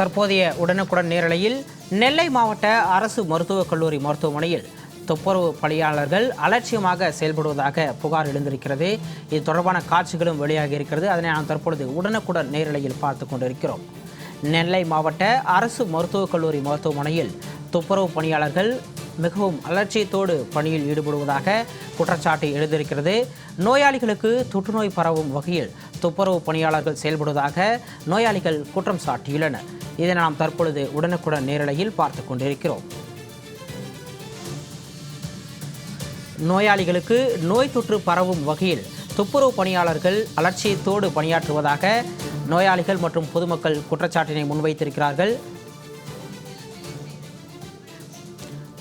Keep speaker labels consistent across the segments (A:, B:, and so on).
A: தற்போதைய உடனுக்குடன் நேரலையில் நெல்லை மாவட்ட அரசு மருத்துவக் கல்லூரி மருத்துவமனையில் துப்புரவு பணியாளர்கள் அலட்சியமாக செயல்படுவதாக புகார் எழுந்திருக்கிறது. இது தொடர்பான காட்சிகளும் வெளியாகி இருக்கிறது. அதனை நாம் தற்பொழுது உடனுக்குடன் நேரலையில் பார்த்து கொண்டிருக்கிறோம். நெல்லை மாவட்ட அரசு மருத்துவக் கல்லூரி மருத்துவமனையில் துப்புரவு பணியாளர்கள் மிகவும் அலட்சியத்தோடு பணியில் ஈடுபடுவதாக குற்றச்சாட்டு எழுந்திருக்கிறது. நோயாளிகளுக்கு தொற்றுநோய் பரவும் வகையில் துப்புரவு பணியாளர்கள் செயல்படுவதாக நோயாளிகள் குற்றம் சாட்டியுள்ளனர். இதை நாம் தற்பொழுது உடனுக்குடன் நேரலையில் பார்த்து கொண்டிருக்கிறோம். நோயாளிகளுக்கு நோய் தொற்று பரவும் வகையில் துப்புரவு பணியாளர்கள் அலட்சியத்தோடு பணியாற்றுவதாக நோயாளிகள் மற்றும் பொதுமக்கள் குற்றச்சாட்டினை முன்வைத்திருக்கிறார்கள்.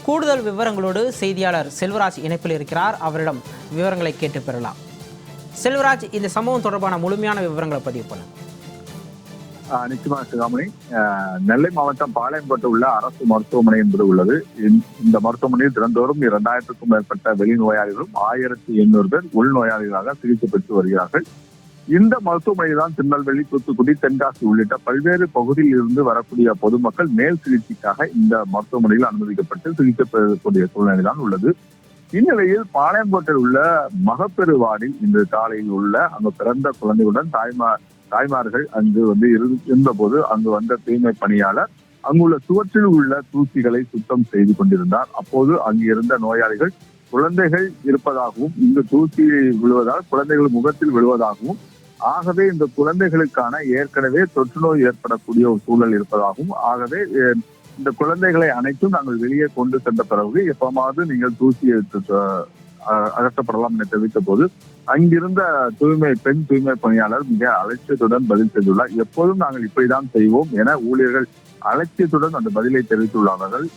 A: கூடுதல் விவரங்களோடு செய்தியாளர் செல்வராஜ் இணைப்பில் இருக்கிறார். அவரிடம் விவரங்களை கேட்டு பெறலாம். செல்வராஜ் இந்த சம்பவம் தொடர்பான முழுமையான விவரங்களை பதிவு பண்ணுங்க.
B: நிச்சயமா சிகாமணி. ஆஹ் நெல்லை மாவட்டம் பாளையங்கோட்டை உள்ள அரசு மருத்துவமனை என்பது உள்ளது. இந்த- மருத்துவமனையில் தினந்தோறும் இரண்டாயிரத்துக்கும் மேற்பட்ட வெளி நோயாளிகளும் ஆயிரத்தி எண்ணூறு பேர் உள்நோயாளிகளாக சிகிச்சை பெற்று வருகிறார்கள். இந்த மருத்துவமனையில் தான் திருநெல்வேலி தூத்துக்குடி தென்காசி உள்ளிட்ட பல்வேறு பகுதியில் இருந்து வரக்கூடிய பொதுமக்கள் மேல் சிகிச்சைக்காக இந்த மருத்துவமனையில் அனுமதிக்கப்பட்டு சிகிச்சை பெறக்கூடிய சூழ்நிலை தான் உள்ளது. இந்நிலையில் பாளையங்கோட்டையில் உள்ள மகப்பெரு வார்டில் இன்று காலையில் உள்ள அங்கு பிறந்த குழந்தையுடன் தாய்மார் தாய்மார்கள் அங்கு வந்து இரு- இருந்தபோது அங்கு வந்த தூய்மை பணியாளர் அங்குள்ள சுவற்றில் உள்ள தூசிகளை சுத்தம் செய்து கொண்டிருந்தார். அப்போது அங்கு இருந்த நோயாளிகள் குழந்தைகள் இருப்பதாகவும் இங்கு தூசி விழுவதால் குழந்தைகள் முகத்தில் விழுவதாகவும் ஆகவே இந்த குழந்தைகளுக்கான ஏற்கனவே தொற்று நோய் ஏற்படக்கூடிய ஒரு சூழல் இருப்பதாகவும் ஆகவே இந்த குழந்தைகளை அனைத்தும் நாங்கள் வெளியே கொண்டு சென்ற பிறகு எப்பமாவது நீங்கள் தூசி எடுத்து அஹ், அகற்றப்படலாம் என தெரிவித்த போது அங்கிருந்த தூய்மை பெண் தூய்மை பணியாளர் மிக அலட்சியத்துடன் பதில் செய்துள்ளார் எப்போதும் நாங்கள் இப்படிதான் செய்வோம் என ஊழியர்கள் அலட்சியத்துடன் அந்த பதிலை தெரிவித்துள்ளார்கள்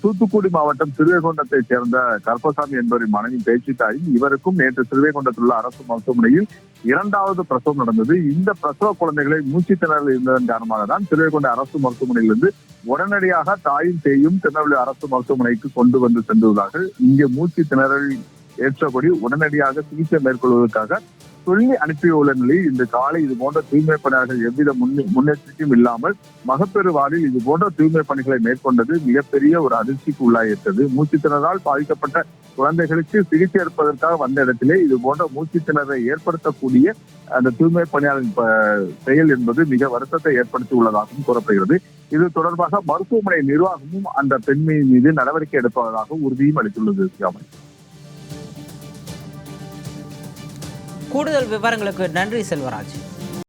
B: தூத்துக்குடி மாவட்டம் சிறுவைகுண்டத்தை சேர்ந்த கருப்பசாமி என்பவரின் மனைவி பேச்சு இவருக்கும் நேற்று சிறுவைகுண்டத்தில் உள்ள அரசு மருத்துவமனையில் இரண்டாவது பிரசவம் நடந்தது. இந்த பிரசவ குழந்தைகளை மூச்சு திணறல் இருந்ததன் காரணமாக தான் சிறுவைகுண்ட அரசு மருத்துவமனையிலிருந்து உடனடியாக தாயும் தேயும் திருநெல்வேலி அரசு மருத்துவமனைக்கு கொண்டு வந்து சென்றுள்ளார்கள் இங்கே மூச்சு திணறல் ஏற்றபடி உடனடியாக சிகிச்சை மேற்கொள்வதற்காக சொல்லி அனுப்பியுள்ள நிலையில் இந்த காலை இது போன்ற தூய்மை பணியாளர்கள் எவ்வித முன்னே- முன்னெச்சரிக்கையும் இல்லாமல் மகப்பேறு வார்டில் இது போன்ற தூய்மை பணிகளை மேற்கொண்டது மிகப்பெரிய ஒரு அதிர்ச்சிக்கு உள்ளாயிட்டது மூச்சுத்திணறால் பாதிக்கப்பட்ட குழந்தைகளுக்கு சிகிச்சை அளிப்பதற்காக வந்த இடத்திலே இது போன்ற மூச்சு திணறை ஏற்படுத்தக்கூடிய அந்த தூய்மை பணியாளரின் செயல் என்பது மிக வருத்தத்தை ஏற்படுத்தி உள்ளதாகவும் கூறப்படுகிறது. இது தொடர்பாக மருத்துவமனை நிர்வாகமும் அந்த பெண்மையின் மீது நடவடிக்கை எடுப்பதாக உறுதியும் அளித்துள்ளது
A: கூடுதல் விவரங்களுக்கு நன்றி செல்வராஜ்.